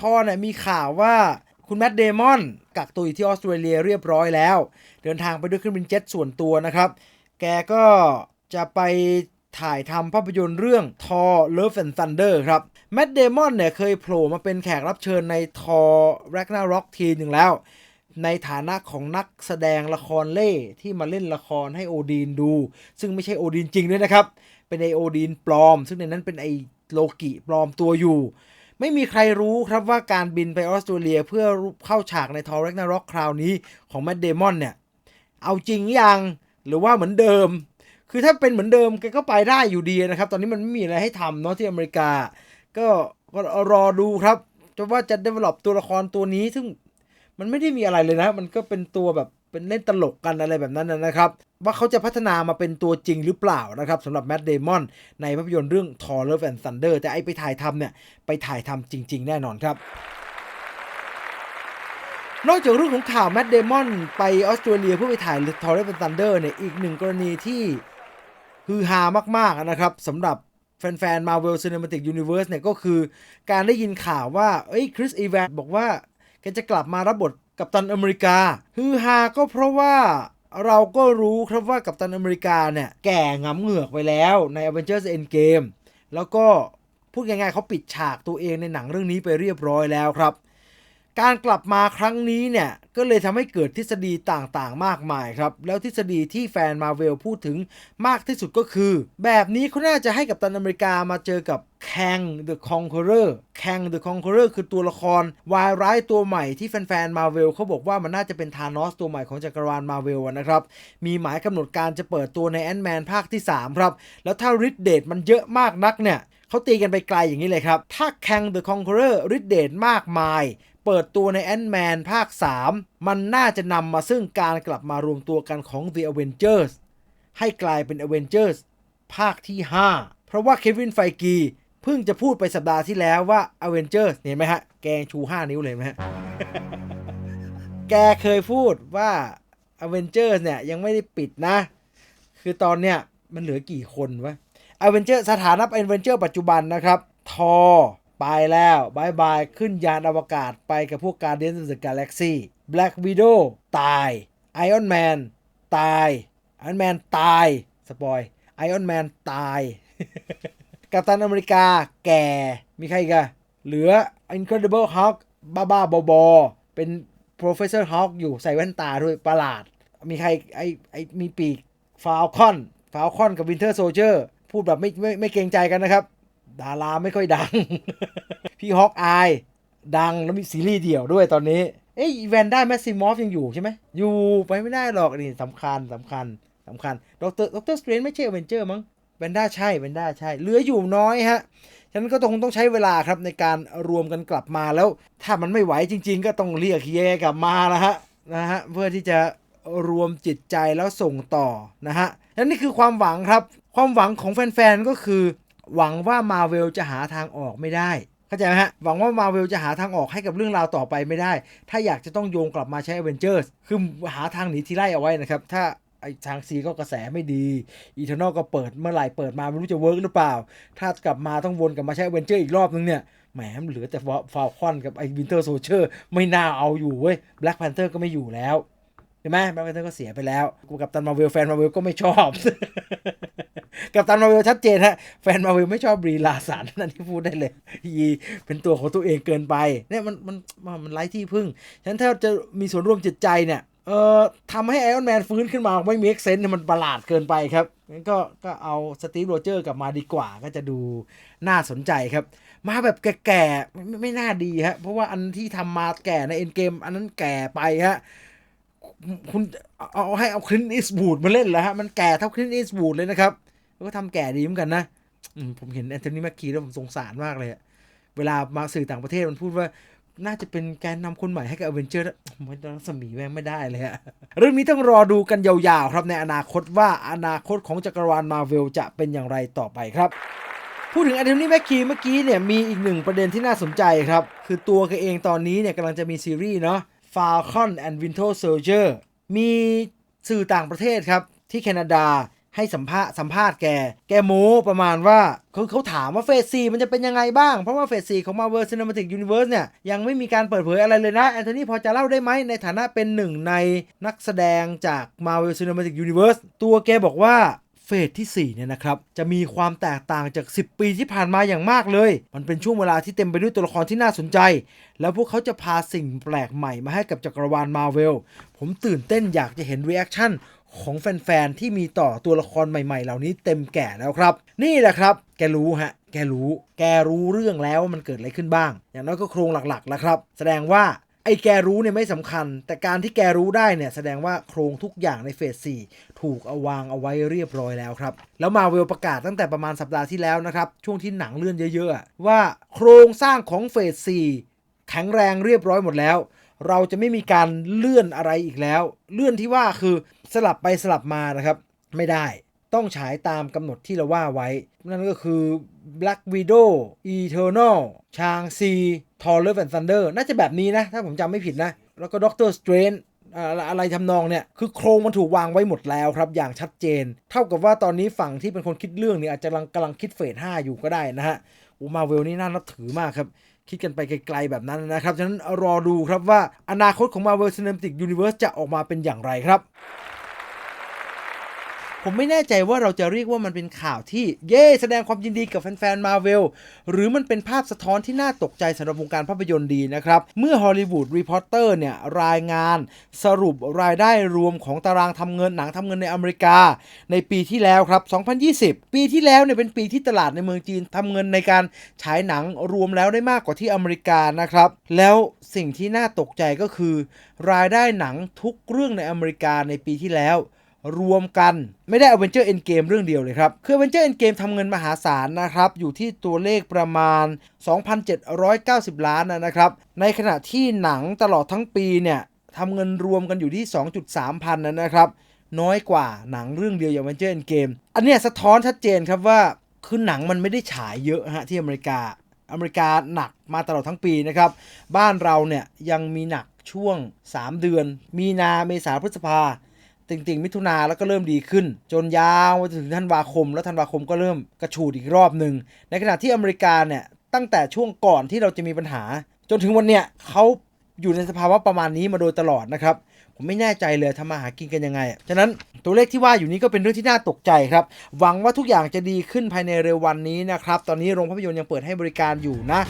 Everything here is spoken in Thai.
ทอเนี่ยมีข่าวว่าคุณแมดเดมอนกักตัวอยู่ที่ออสเตรเลียเรียบร้อยแล้ว เดินทางไปด้วยเครื่องบินเจ็ตส่วนตัวนะครับ แกก็จะไปถ่ายทำภาพยนตร์เรื่อง Thor Love and Thunder ครับแมดเดมอนเนี่ยเคยโผล่มาเป็นแขกรับเชิญใน Thor Ragnarok ทีหนึ่งแล้ว ในฐานะของนักแสดงละครเล่ที่มาเล่นละครให้โอดีนดู ซึ่งไม่ใช่โอดีนจริงด้วยนะครับ เป็นไอโอดีนปลอม ซึ่งในนั้นเป็นไอโลกิปลอมตัวอยู่ ไม่มีใครรู้ครับว่าการบินไปออสเตรเลียเพื่อเข้าฉากในทอร์เรกนาร็อกคราวนี้ของแมดเดมอนเนี่ย เอาจริงยังหรือว่าเหมือนเดิม คือถ้าเป็นเหมือนเดิมแกก็ไปได้อยู่ดีนะครับ ตอนนี้มันไม่มีอะไรให้ทำเนาะที่อเมริกา ก็ก็รอดูครับจะว่าจะ develop ตัวละครตัวนี้ซึ่งมันไม่ได้มีอะไรเลยนะ มันก็เป็นตัวแบบ เป็นเล่นตลกกันอะไรแบบนั้นนะครับว่าเขาจะพัฒนามาเป็นตัวจริงหรือเปล่านะครับสำหรับแม t เดมอนในภาพยนตร์เรื่อง Thor Love and Thunder แต่ไอไปถ่ายทำเนี่ย ไปถ่ายทำจริง ๆ แน่นอนครับ นอกจากเรื่องของข่าวแม t เดมอนไปออสเตรเลียเพื่อไปถ่าย Thor Love and Thunder เนี่ยอีกหนึ่งกรณีที่ฮือฮามาก ๆ นะครับสำหรับแฟนๆ Marvel Cinematic Universe เนี่ยก็คือการได้ยินข่าวว่าเอ้ยคริสอีแวนบอกว่าแกจะกลับมารับบท กัปตันอเมริกา ฮือฮาก็เพราะว่าเราก็รู้ครับว่ากัปตันอเมริกาเนี่ยแก่งำเหงือกไปแล้วใน Avengers Endgame แล้วก็พูดง่ายๆเขาปิดฉากตัวเองในหนังเรื่องนี้ไปเรียบร้อยแล้วครับ การกลับมาครั้งนี้เนี่ยก็เลยทำให้เกิดทฤษฎีต่างๆ มากมายครับ แล้วทฤษฎีที่แฟนมาเวลพูดถึงมากที่สุดก็คือ แบบนี้เขาน่าจะให้กับตันอเมริกามาเจอกับแคง The Conqueror แคง The Conqueror คือตัวละครวายร้ายตัวใหม่ที่แฟนๆมาเวลเขาบอกว่ามันน่าจะเป็นธานอสตัวใหม่ของจักรวาลมาเวลนะครับ มีหมายกำหนดการจะเปิดตัวในแอนด์แมนภาคที่ 3 ครับ แล้วถ้าริดเดทมันเยอะมากนักเนี่ยเขาตีกันไปไกลอย่างนี้เลยครับ ถ้าแคง The Conqueror ริดเดทมากมาย เปิดตัวในแอนด์แมนภาค 3 มันน่าจะนำมาซึ่งการกลับมารวมตัวกันของ The Avengers ให้กลายเป็น Avengers ภาคที่ 5 เพราะว่าเควินไฟกีเพิ่งจะพูดไปสัปดาห์ที่แล้วว่า Avengers เห็นไหมฮะ แกงชู 5 นิ้วเลยนไหมฮะ แกเคยพูดว่า Avengers เนี่ย ยังไม่ได้ปิดนะ คือตอนเนี้ยมันเหลือกี่คนวะ Avengers สถานะ Avengers ปัจจุบันนะครับ ทอ ไปแล้วบายบายขึ้นยานอวกาศไปกับพวก Guardians of the Galaxy Black Widow ตาย Iron Man ตาย Iron Man ตาย สปอย Iron Man ตายกัปตันอเมริกาแก่ มีใครอีกันเหลือ Incredible Hulk บ้าบ้าๆบอเป็น Professor Hulk อยู่ใส่แว่นตาด้วยประหลาด มีใครไอไอมีปีกฟา l คอนฟา l คอนกับ Winter Soldier พูดแบบไม่ไม่ไม่เกรงใจกันนะครับ ดาราไม่ค่อยดัง พี่ฮอกอาย ดังแล้วมีซีรีส์เดี่ยวด้วยตอนนี้ เอ้ยแวนด้าแมสซิมอฟยังอยู่ใช่ไหมอยู่ไปไม่ได้หรอกนี่สำคัญสำคัญสำคัญดรดรสเตรนไม่ใช่เวนเจอร์มั้งแวนด้าใช่แวนด้าใช่เหลืออยู่น้อยฮะฉะนั้นก็คงต้องใช้เวลาครับในการรวมกันกลับมาแล้ว ถ้ามันไม่ไหวจริง ๆ ก็ต้องเรียกเยกลับมานะฮะนะฮะเพื่อที่จะรวมจิตใจแล้วส่งต่อนะฮะและนี่คือความหวังครับ ความหวังของแฟนๆก็คือ หวังว่ามาเวลจะหาทางออกไม่ได้เข้าใจไหมฮะ หวังว่ามาเวลจะหาทางออกให้กับเรื่องราวต่อไปไม่ได้ ถ้าอยากจะต้องโยงกลับมาใช้ Avengers คือหาทางหนีทีไล่เอาไว้นะครับ ถ้าไอทางซีก็กระแสไม่ดีอีเทอร์นอลก็เปิดเมื่อไหร่เปิดมาไม่รู้จะเวิร์กหรือเปล่า ถ้ากลับมาต้องวนกลับมาใช้ Avenger อีกรอบนึงเนี่ยแหมเหลือแต่ฟาลคอนกับไอ้วินเตอร์โซเชอร์ไม่น่าเอาอยู่เว้ยแบล็กแพนเทอร์ก็ไม่อยู่แล้ว ใช่ไหมแบล็กแพนเทอร์ก็เสียไปแล้วกูกับตันมาเวลแฟนมาเวลก็ไม่ชอบ กับตันมาเวลชัดเจนฮะแฟนมาเวลไม่ชอบบรีลาสันนั่นที่พูดได้เลยยีเป็นตัวของตัวเองเกินไปเนี่ยมันมันมันมันไร้ที่พึ่งฉะนั้นถ้าจะมีส่วนร่วมจิตใจเนี่ยเอ่อทำให้ไอออนแมนฟื้นขึ้นมาไม่มีเอ็กเซนมันประหลาดเกินไปครับงั้นก็ก็เอาสตีฟโรเจอร์กลับมาดีกว่าก็จะดูน่าสนใจครับ มาแบบแก่ๆไม่ไม่ไม่น่าดีฮะเพราะว่าอันที่ทำมาแก่ในเอ็นเกมอันนั้นแก่ไปฮะ คุณเอาให้เอาคลินอิสบูดมาเล่นแล้วฮะ มันแก่เท่าคลินอิสบูดเลยนะครับแล้วก็ทำแก่ดีเหมือนกันนะผมเห็นแอนโทนีแมคคีแล้วผมสงสารมากเลยอะเวลามาสื่อต่างประเทศมันพูดว่าน่าจะเป็นแกนนำคนใหม่ให้กับอเวนเจอร์มันรัศมีแม่งไม่ได้เลยฮะเรื่องนี้ต้องรอดูกันยาวๆ ครับในอนาคตว่าอนาคตของจักรวาลมาเวลจะเป็นอย่างไรต่อไปครับพูดถึงแอนโทนีแมคคีเมื่อกี้เนี่ยมีอีกหนึ่งประเด็นที่น่าสนใจครับ คือตัวแกเองตอนนี้เนี่ยกำลังจะมีซีรีส์เนาะ Falcon and Winter Soldier มีสื่อต่างประเทศครับ ที่แคนาดาให้สัมภาษณ์สัมภาษณ์แก แกโม้ประมาณว่าคือเขาถามว่าเฟสซีมันจะเป็นยังไงบ้าง เพราะว่าเฟสซีของ Marvel Cinematic Universe เนี่ย ยังไม่มีการเปิดเผยอะไรเลยนะ แอนโทนีพอจะเล่าได้ไหม ในฐานะเป็นหนึ่งในนักแสดงจาก Marvel Cinematic Universe ตัวแกบอกว่า เฟสที่ 4 เนี่ยนะครับ จะมีความแตกต่างจาก 10 ปีที่ผ่านมาอย่างมากเลย มันเป็นช่วงเวลาที่เต็มไปด้วยตัวละครที่น่าสนใจ แล้วพวกเขาจะพาสิ่งแปลกใหม่มาให้กับจักรวาลมาเวล ผมตื่นเต้นอยากจะเห็นรีแอคชั่นของแฟนๆ ที่มีต่อตัวละครใหม่ๆ เหล่านี้เต็มแก่แล้วครับ นี่แหละครับ แกรู้ฮะ แกรู้ แกรู้เรื่องแล้วว่ามันเกิดอะไรขึ้นบ้าง อย่างน้อยก็โครงหลักๆ แล้วครับ แสดงว่า อ้แกรู้เนี่ยไม่สำคัญ แต่การที่แกรู้ได้เนี่ยแสดงว่าโครงทุกอย่างในเฟส4ถูกเอาวางเอาไว้เรียบร้อยแล้วครับ แล้วมาเวลประกาศตั้งแต่ประมาณสัปดาห์ที่แล้วนะครับ ช่วงที่หนังเลื่อนเยอะๆ ว่าโครงสร้างของเฟส4แข็งแรงเรียบร้อยหมดแล้ว เราจะไม่มีการเลื่อนอะไรอีกแล้ว เลื่อนที่ว่าคือสลับไปสลับมานะครับ ไม่ได้ต้องฉายตามกำหนดที่เราว่าไว้ นั่นก็คือ Black Widow Eternal ชางซีทอร์เ r แอนด์ Thunder น่าจะแบบนี้นะ ถ้าผมจำไม่ผิดนะ แล้วก็ Doctor Strange อ่าอะไรทำนองเนี่ย คือโครงมันถูกวางไว้หมดแล้วครับ อย่างชัดเจน เท่ากับว่าตอนนี้ฝั่งที่เป็นคนคิดเรื่องเนี่ยอาจจะกำลังกำลังคิดเฟส5อยู่ก็ได้นะฮะโอ้มาเวลนี่น่านับถือมากครับคิดกันไปไกลๆแบบนั้นนะครับ ฉะนั้นรอดูครับว่าอนาคตของ Marvel Cinematic Universe จะออกมาเป็นอย่างไรครับ ผมไม่แน่ใจว่าเราจะเรียกว่ามันเป็นข่าวที่เย่แสดงความยินดีกับแฟนๆมาเวลหรือมันเป็นภาพสะท้อนที่น่าตกใจสำหรับวงการภาพยนตร์ดีนะครับ เมื่อฮอลลีวูดรีพอร์เตอร์เนี่ยรายงานสรุปรายได้รวมของตารางทำเงินหนังทำเงินในอเมริกา ในปีที่แล้วครับ 2020 ปีที่แล้วเนี่ยเป็นปีที่ตลาดในเมืองจีนทำเงินในการฉายหนังรวมแล้วได้มากกว่าที่อเมริกานะครับ แล้วสิ่งที่น่าตกใจก็คือ รายได้หนังทุกเรื่องในอเมริกาในปีที่แล้ว รวมกันไม่ได้ Avenger Endgame เรื่องเดียวเลยครับ คือ Avenger Endgame ทำเงินมหาศาลนะครับ อยู่ที่ตัวเลขประมาณ 2,790 ล้านนะครับ ในขณะที่หนังตลอดทั้งปีเนี่ยทำเงินรวมกันอยู่ที่ 2.3 พันนะครับ น้อยกว่าหนังเรื่องเดียวอย่าง Avenger Endgame อันนี้สะท้อนชัดเจนครับว่าคือหนังมันไม่ได้ฉายเยอะฮะที่อเมริกา อเมริกาหนักมาตลอดทั้งปีนะครับ บ้านเราเนี่ยยังมีหนักช่วง 3 เดือน มีนาเมษาพฤษภา ติ่งติ่งๆ มิถุนาแล้วก็เริ่มดีขึ้น จนยาวไปถึงธันวาคม แล้วธันวาคมก็เริ่มกระฉูดอีกรอบหนึ่ง ในขณะที่อเมริกาเนี่ยตั้งแต่ช่วงก่อนที่เราจะมีปัญหา จนถึงวันเนี้ยเขาอยู่ในสภาวะประมาณนี้มาโดยตลอดนะครับผมไม่แน่ใจเลยทำมาหากินกันยังไง ฉะนั้นตัวเลขที่ว่าอยู่นี้ก็เป็นเรื่องที่น่าตกใจครับ หวังว่าทุกอย่างจะดีขึ้นภายในเร็ววันนี้นะครับ ตอนนี้โรงภาพยนตร์ยังเปิดให้บริการอยู่นะ